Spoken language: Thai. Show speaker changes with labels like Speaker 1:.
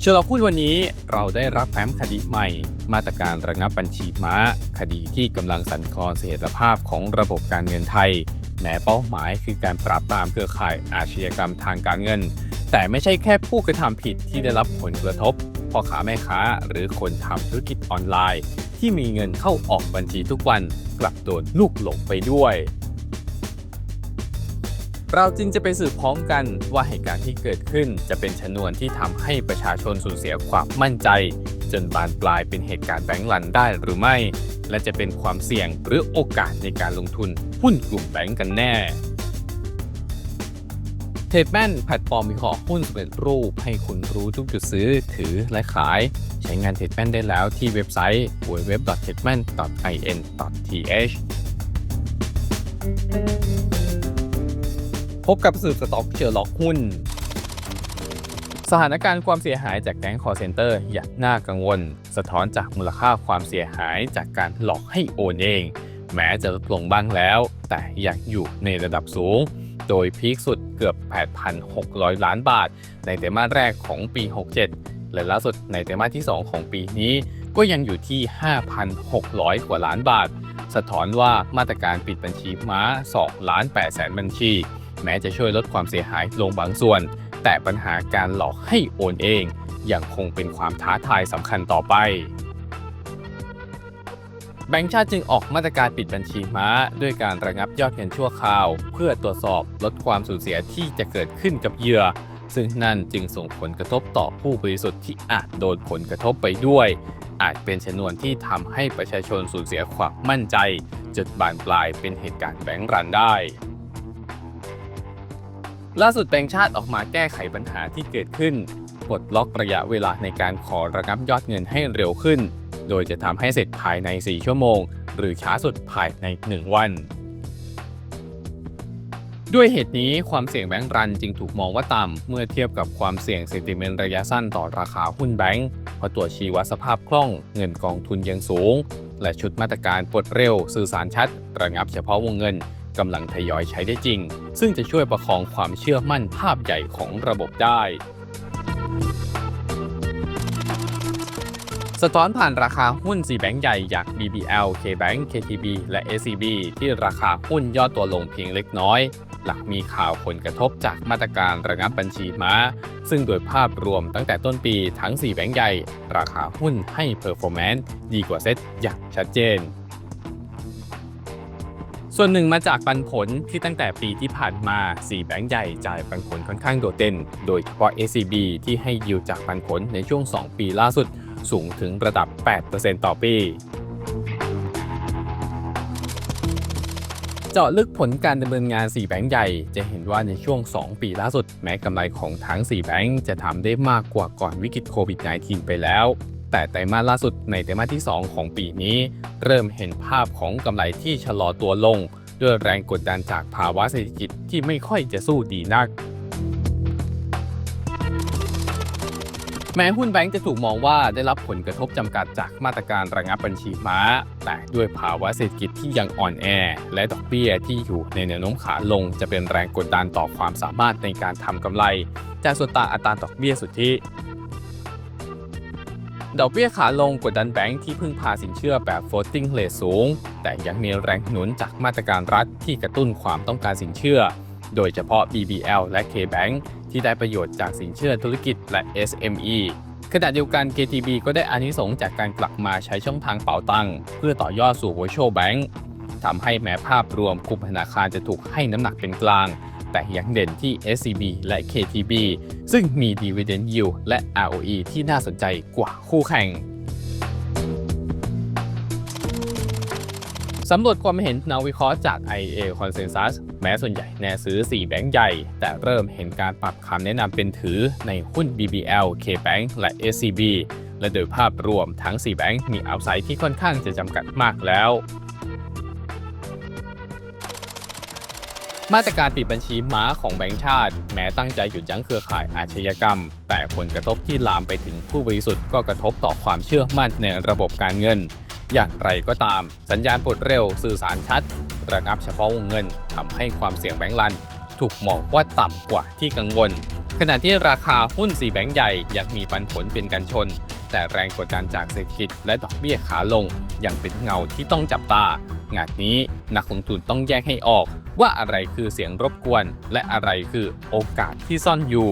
Speaker 1: เชื่อเราพูดวันนี้เราได้รับแฟ้มคดีใหม่ มาตรการระงับบัญชีม้า คดีที่กำลังสั่นคลอนเสถียรภาพของระบบการเงินไทย แม้เป้าหมายคือการปราบปรามเครือข่ายอาชญากรรมทางการเงิน แต่ไม่ใช่แค่ผู้กระทำผิดที่ได้รับผลกระทบพ่อค้าแม่ค้า หรือคนทำธุรกิจออนไลน์ ที่มีเงินเข้าออกบัญชีทุกวันกลับโดนลูกหลงไปด้วย เราจึงจะไปสืบพร้อมกันว่าเหตุการณ์ที่เกิดขึ้นจะเป็นชนวนที่ทำให้ประชาชนสูญเสียความมั่นใจ จนบานปลายเป็นเหตุการณ์แบงก์ลันได้หรือไม่ และจะเป็นความเสี่ยงหรือโอกาสในการลงทุนหุ้นกลุ่มแบงก์กันแน่เทรดแมนแพลตฟอร์มวิเคราะห์หุ้นสำเร็จรูปให้คุณรู้ทุกจุดซื้อถือและขาย ใช้งานเทรดแมนได้แล้วที่เว็บไซต์ www.tradman.in.th พบกับสืบสต็อกเชอร์ล็อกหุ้น สถานการณ์ความเสียหายจากแก๊งคอร์เซนเตอร์อย่างน่ากังวล สะท้อนจากมูลค่าความเสียหายจากการหลอกให้โอนเอง แม้จะลดลงบ้างแล้ว แต่ยังอยู่ในระดับสูง โดยพีคสุดเกือบ 8,600 ล้านบาท ในไตรมาสแรกของปี 67 และล่าสุดในไตรมาสที่ 2 ของปีนี้ก็ยังอยู่ที่ 5,600 กว่าล้านบาท สะท้อนว่ามาตรการปิดบัญชีม้า 2 ล้าน8แสนบัญชี แม้จะช่วยลดความเสียหายลงบางส่วน แต่ปัญหาการหลอกให้โอนเองยังคงเป็นความท้าทายสำคัญต่อไป แบงก์ชาติจึงออกมาตรการปิดบัญชีม้า ด้วยการระงับยอดเงินชั่วคราว เพื่อตรวจสอบลดความสูญเสียที่จะเกิดขึ้นกับเหยื่อ ซึ่งนั่นจึงส่งผลกระทบต่อผู้บริสุทธิ์ที่อาจโดนผลกระทบไปด้วย อาจเป็นชนวนที่ทำให้ประชาชนสูญเสียความมั่นใจจนบานปลายเป็นเหตุการณ์แบงก์รันได้ ล่าสุดแบงก์ชาติออกมาแก้ไขปัญหาที่เกิดขึ้นปลดล็อกระยะเวลาในการขอระงับยอดเงินให้เร็วขึ้น โดยจะทำให้เสร็จภายใน 4 ชั่วโมง หรือช้าสุดภายใน 1 วัน ด้วยเหตุนี้ความเสี่ยงแบงก์รันจึงถูกมองว่าต่ำเมื่อเทียบกับความเสี่ยงเซติเมนต์ระยะสั้นต่อราคาหุ้นแบงก์เพราะตัวชี้วัดสภาพคล่องเงินกองทุนยังสูง และชุดมาตรการปลดเร็วสื่อสารชัด ระงับเฉพาะวงเงิน กำลังทยอยใช้ได้จริง ซึ่งจะช่วยประคองความเชื่อมั่นภาพใหญ่ของระบบได้ สะท้อนผ่านราคาหุ้น 4 แบงก์ใหญ่อย่าง BBL KBank KTB และ SCB ที่ราคาหุ้นย่อตัวลงเพียงเล็กน้อย หลังมีข่าวผลกระทบจากมาตรการระงับบัญชีม้า ซึ่งโดยภาพรวมตั้งแต่ต้นปีทั้ง 4 แบงก์ใหญ่ ราคาหุ้นให้ performance ดีกว่าเซ็ตอย่างชัดเจน ส่วนหนึ่งมาจากปันผลที่ตั้งแต่ปีที่ผ่านมา 4 แบงก์ใหญ่จ่ายปันผลค่อนข้างโดดเด่น โดยเฉพาะ SCB ที่ให้ยิวจากปันผลในช่วง 2 ปีล่าสุดสูงถึงระดับ 8%ต่อปี เจาะลึกผลการดำเนินงาน 4 แบงก์ใหญ่ จะเห็นว่าในช่วง 2 ปีล่าสุด แม้กำไรของทั้ง 4 แบงก์จะทำได้มากกว่าก่อนวิกฤตโควิด -19 ไปแล้ว แต่ไตรมาสล่าสุดในไตรมาสที่ 2 ของปีนี้ เริ่มเห็นภาพของกำไรที่ชะลอตัวลง ด้วยแรงกดดันจากภาวะเศรษฐกิจที่ไม่ค่อยจะสู้ดีนัก แม้หุ้นแบงก์จะถูกมองว่าได้รับผลกระทบจำกัดจากมาตรการระงับบัญชีม้า แต่ด้วยภาวะเศรษฐกิจที่ยังอ่อนแอ และดอกเบี้ยที่อยู่ในแนวโน้มขาลง จะเป็นแรงกดดันต่อความสามารถในการทำกำไร จากส่วนต่างอัตราดอกเบี้ยสุทธิ ดอกเบี้ยขาลงกดดันแบงก์ที่พึ่งพาสินเชื่อแบบ floating rate สูง แต่ยังมีแรงหนุนจากมาตรการรัฐที่กระตุ้นความต้องการสินเชื่อ โดยเฉพาะ BBL และ KBank ที่ได้ประโยชน์จากสินเชื่อธุรกิจและ SME ขณะเดียวกัน KTB ก็ได้อานิสงส์จากการกลับมาใช้ช่องทางเป๋าตังเพื่อต่อยอดสู่ Virtual Bank ทำให้แม้ภาพรวมกลุ่มธนาคารจะถูกให้น้ำหนักเป็นกลาง แต่ยังเด่นที่ SCB และ KTB ซึ่งมี Dividend Yield และ ROE ที่น่าสนใจกว่าคู่แข่งสำรวจความเห็นนักวิเคราะห์จาก IA Consensus แม้ส่วนใหญ่แน่ซื้อ 4 แบงก์ใหญ่ แต่เริ่มเห็นการปรับคำแนะนำเป็นถือในหุ้น BBL KBank และ SCB และโดยภาพรวมทั้ง 4 แบงก์มีอัพไซด์ที่ค่อนข้างจะจำกัดมากแล้ว มาตรการปิดบัญชีม้าของแบงก์ชาติ แม้ตั้งใจหยุดยั้งเครือข่ายอาชญากรรม แต่ผลกระทบที่ลามไปถึงผู้บริสุทธิ์ก็กระทบต่อความเชื่อมั่นในระบบการเงิน อย่างไรก็ตาม สัญญาณปลดเร็วสื่อสารชัด ระงับเฉพาะวงเงินทำให้ความเสี่ยงแบงก์รัน ถูกมองว่าต่ำกว่าที่กังวล ขณะที่ราคาหุ้นสีแบงก์ใหญ่ยังมีปันผลเป็นกันชน แต่แรงกดดันจากเศรษฐกิจและดอกเบี้ยขาลงยังเป็นเงาที่ต้องจับตางานนี้นักลงทุนต้องแยกให้ออก ว่าอะไรคือเสียงรบกวน และอะไรคือโอกาสที่ซ่อนอยู่